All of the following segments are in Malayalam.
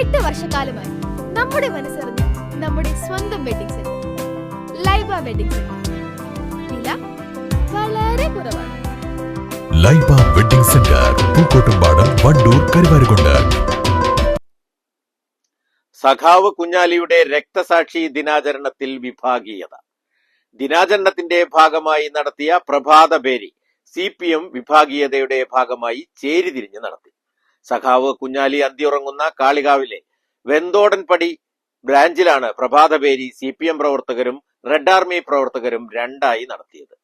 എട്ട് വർഷക്കാലമായി നമ്മുടെ മനസ്സറിഞ്ഞ് നമ്മുടെ സ്വന്തം wedding centre Laiba wedding centre വില വളരെ കുറവാണ്. Laiba wedding centre Pookkottumpadam Wandoor Karuvarakundu. സഖാവ് കുഞ്ഞാലിയുടെ രക്തസാക്ഷി ദിനാചരണത്തിൽ വിഭാഗീയത. ദിനാചരണത്തിന്റെ ഭാഗമായി നടത്തിയ പ്രഭാത ബേരി സി പി എം വിഭാഗീയതയുടെ ഭാഗമായി ചേരിതിരിഞ്ഞ് നടത്തി. സഖാവ് കുഞ്ഞാലി അന്തിയുറങ്ങുന്ന കാളികാവിലെ വെന്തോടൻപടി ബ്രാഞ്ചിലാണ് പ്രഭാത പേരി സി പി എം പ്രവർത്തകരും റെഡ് ആർമി പ്രവർത്തകരും രണ്ടായി നടത്തിയത്.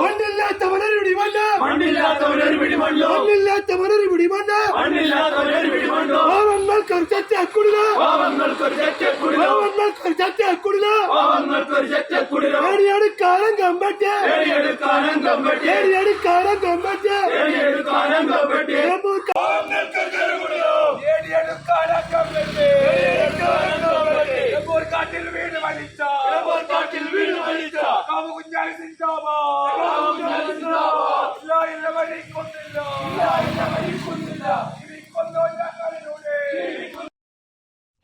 മണ്ണില്ലാത്ത മലരുടി മണ്ണ് മണ്ണില്ലാത്ത മലരുടി ഏടിയെടുക്കാനും കമ്പറ്റ് കാട്ടിൽ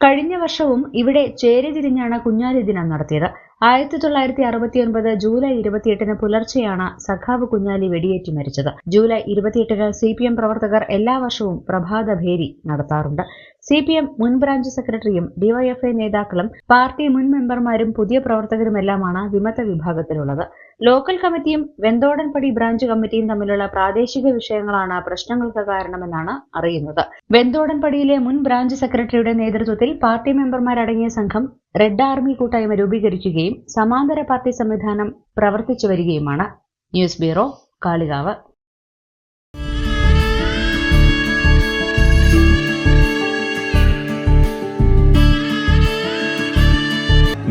കഴിഞ്ഞ വർഷവും ഇവിടെ ചേരിതിരിഞ്ഞാണ് കുഞ്ഞാലി ദിനം നടത്തിയത്. ആയിരത്തി തൊള്ളായിരത്തി അറുപത്തി ഒൻപത് ജൂലൈ ഇരുപത്തിയെട്ടിന് പുലർച്ചെയാണ് സഖാവ് കുഞ്ഞാലി വെടിയേറ്റ് മരിച്ചത്. ജൂലൈ ഇരുപത്തിയെട്ടിന് സി പി എം പ്രവർത്തകർ എല്ലാ വർഷവും പ്രഭാതഭേരി നടത്താറുണ്ട്. സി പി എം മുൻ ബ്രാഞ്ച് സെക്രട്ടറിയും ഡിവൈഎഫ്ഐ നേതാക്കളും പാർട്ടി മുൻ മെമ്പർമാരും പുതിയ പ്രവർത്തകരുമെല്ലാമാണ് വിമത വിഭാഗത്തിലുള്ളത്. ലോക്കൽ കമ്മിറ്റിയും വെന്തോടൻപടി ബ്രാഞ്ച് കമ്മിറ്റിയും തമ്മിലുള്ള പ്രാദേശിക വിഷയങ്ങളാണ് പ്രശ്നങ്ങൾക്ക് കാരണമെന്നാണ് അറിയുന്നത്. വെന്തോടൻപടിയിലെ മുൻ ബ്രാഞ്ച് സെക്രട്ടറിയുടെ നേതൃത്വത്തിൽ പാർട്ടി മെമ്പർമാരടങ്ങിയ സംഘം റെഡ് ആർമി കൂട്ടായ്മ രൂപീകരിക്കുകയും സമാന്തര പാർട്ടി സംവിധാനം പ്രവർത്തിച്ചു വരികയുമാണ്. News bureau Kalikavu.